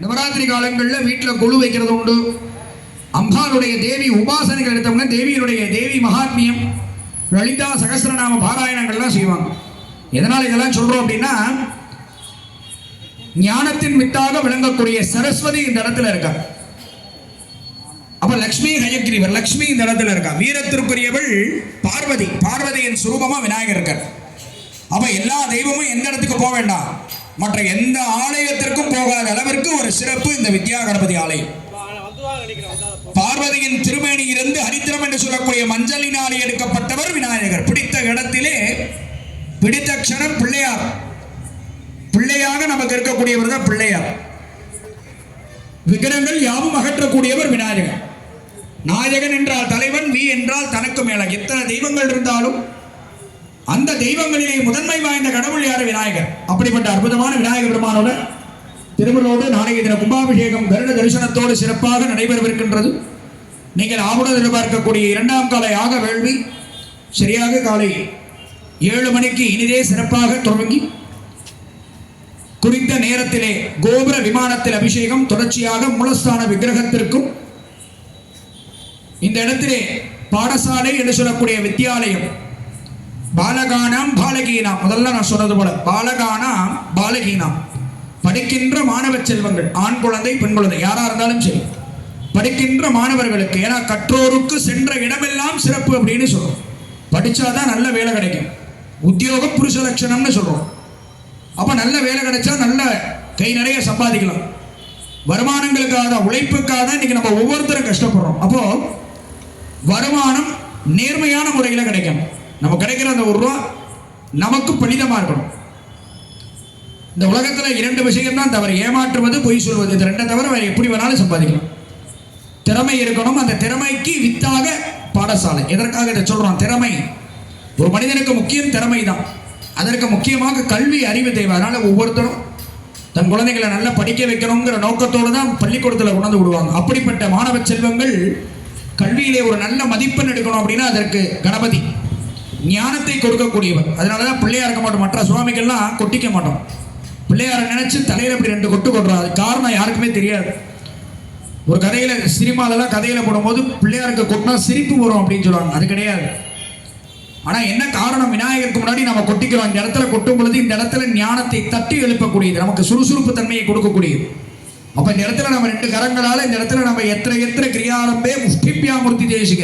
நவராத்திரி காலங்களில் வீட்டில் கொழு வைக்கிறது உண்டு. அம்பாளுடைய தேவி உபாசனைகள் எடுத்தவங்க தேவியினுடைய தேவி மகாத்மியம் லலிதா சகசிரநாம பாராயணங்கள்லாம் செய்வாங்க. எதனால் இதெல்லாம் சொல்றோம் அப்படின்னா ஞானத்தின் வித்தாக விளங்கக்கூடிய சரஸ்வதி இந்த இடத்துல இருக்கா. அப்போ லக்ஷ்மி ஹயக்ரீவர் லக்ஷ்மி இந்த இடத்துல இருக்கா. வீரத்திற்குரியவள் பார்வதி பார்வதியின் சுரூபமாக விநாயகர் இருக்கார். அப்போ எல்லா தெய்வமும் எந்த இடத்துக்கு போக வேண்டாம்? மற்ற எந்த ஆலயத்திற்கும் போகாத அளவிற்கு ஒரு சிறப்பு இந்த வித்யா கணபதி ஆலயம். பார்வதியின் திருமேனியிலிருந்து ஹரித்திரம் என்று சொல்லக்கூடிய மஞ்சளினாலே எடுக்கப்பட்டவர் விநாயகர். பிடித்த இடத்திலே பிடித்த க்ஷணம் பிள்ளையார். பிள்ளையாக நமக்கு இருக்கக்கூடியவர் தான் பிள்ளையார். விக்கிரங்கள் யாவும் அகற்றக்கூடியவர் விநாயகர். நாயகன் என்றால் தலைவன் வி என்றால் தனக்கு மேல எத்தனை தெய்வங்கள் இருந்தாலும் அந்த தெய்வங்களிலே முதன்மை வாய்ந்த கடவுள் யாரு? விநாயகர். அப்படிப்பட்ட அற்புதமான விநாயகர் பெருமானோட திருமணோடு நாளைய தின கும்பாபிஷேகம் கருட தரிசனத்தோடு சிறப்பாக நடைபெறவிருக்கின்றது. நீங்கள் ஆவுடன் எதிர்பார்க்கக்கூடிய இரண்டாம் கால யாக வேள்வி சரியாக காலை ஏழு மணிக்கு இனிதே சிறப்பாக தொடங்கி குறித்த நேரத்திலே கோபுர விமானத்தில் அபிஷேகம் தொடர்ச்சியாக மூலஸ்தான விக்கிரகத்திற்கும் இந்த இடத்திலே பாடசாலை என்று சொல்லக்கூடிய வித்தியாலயம் பாலகானாம் பாலகீனாம். முதல்ல நான் சொன்னது போல பாலகானாம் பாலகீனாம். படிக்கின்ற மாணவ செல்வங்கள் ஆண் குழந்தை பெண் குழந்தை யாரா இருந்தாலும் சரி படிக்கின்ற மாணவர்களுக்கு ஏன்னா கற்றோருக்கு சென்ற இடமெல்லாம் சிறப்பு அப்படின்னு சொல்றோம். படிச்சாதான் நல்ல வேலை கிடைக்கும். உத்தியோக புருஷ லட்சணம்னு சொல்றோம். அப்ப நல்ல வேலை கிடைச்சா நல்ல கை நிறைய சம்பாதிக்கலாம். வருமானங்களுக்காக தான் உழைப்புக்காக தான் இன்னைக்கு நம்ம ஒவ்வொருத்தரும் கஷ்டப்படுறோம். அப்போ வருமானம் நேர்மையான முறையில் கிடைக்கும். நம்ம கிடைக்கிற அந்த ஒரு ரூபா நமக்கு பலிதமா இருக்கணும். இந்த உலகத்தில் இரண்டு விஷயம் தான் தவறு. ஏமாற்றுவது பொய் சொல்வது. இது ரெண்டை தவிர வேறு எப்படி வேணாலும் சம்பாதிக்கலாம். திறமை இருக்கணும். அந்த திறமைக்கு வித்தாக பாடசாலை. எதற்காக இதை சொல்கிறோம் திறமை. ஒரு மனிதனுக்கு முக்கியம் திறமை தான் அதற்கு முக்கியமாக கல்வி அறிவு தேவை. அதனால் ஒவ்வொருத்தரும் தன் குழந்தைகளை நல்லா படிக்க வைக்கணுங்கிற நோக்கத்தோடு தான் பள்ளிக்கூடத்தில் உணர்ந்து விடுவாங்க. அப்படிப்பட்ட மாணவ செல்வங்கள் கல்வியிலே ஒரு நல்ல மதிப்பெண் எடுக்கணும் அப்படின்னா அதற்கு கணபதி. ஞானத்தை கொடுக்கக்கூடியவர். அதனால தான் பிள்ளையா இருக்க மாட்டோம். மற்ற சுவாமிகள்லாம் கொட்டிக்க மாட்டோம். பிள்ளையாரை நினைச்சு தலையில இப்படி ரெண்டு கொட்டு கொட்டுறோம் அது காரணம் யாருக்குமே தெரியாது. ஒரு கதையில சினிமாலெல்லாம் கதையில போடும்போது பிள்ளையாருக்கு கொட்டினா சிரிப்பு வரும் அப்படின்னு சொல்லுவாங்க. அது கிடையாது. ஆனா என்ன காரணம்? விநாயகருக்கு முன்னாடி நம்ம கொட்டிக்கிறோம். இந்த இடத்துல கொட்டும் பொழுது இந்த இடத்துல ஞானத்தை தட்டி எழுப்பக்கூடியது. நமக்கு சுறுசுறுப்பு தன்மையை கொடுக்கக்கூடியது. அப்ப இந்த இடத்துல நம்ம ரெண்டு கரங்களால இந்த இடத்துல நம்ம எத்தனை எத்தனை கிரியாரம்பே முஷ்டிப்பியா மூர்த்தி தேசிக.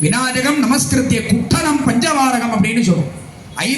விநாயகம் நமஸ்கிருத்திய குட்டனம் பஞ்சவாரகம் அப்படின்னு சொல்லுவோம்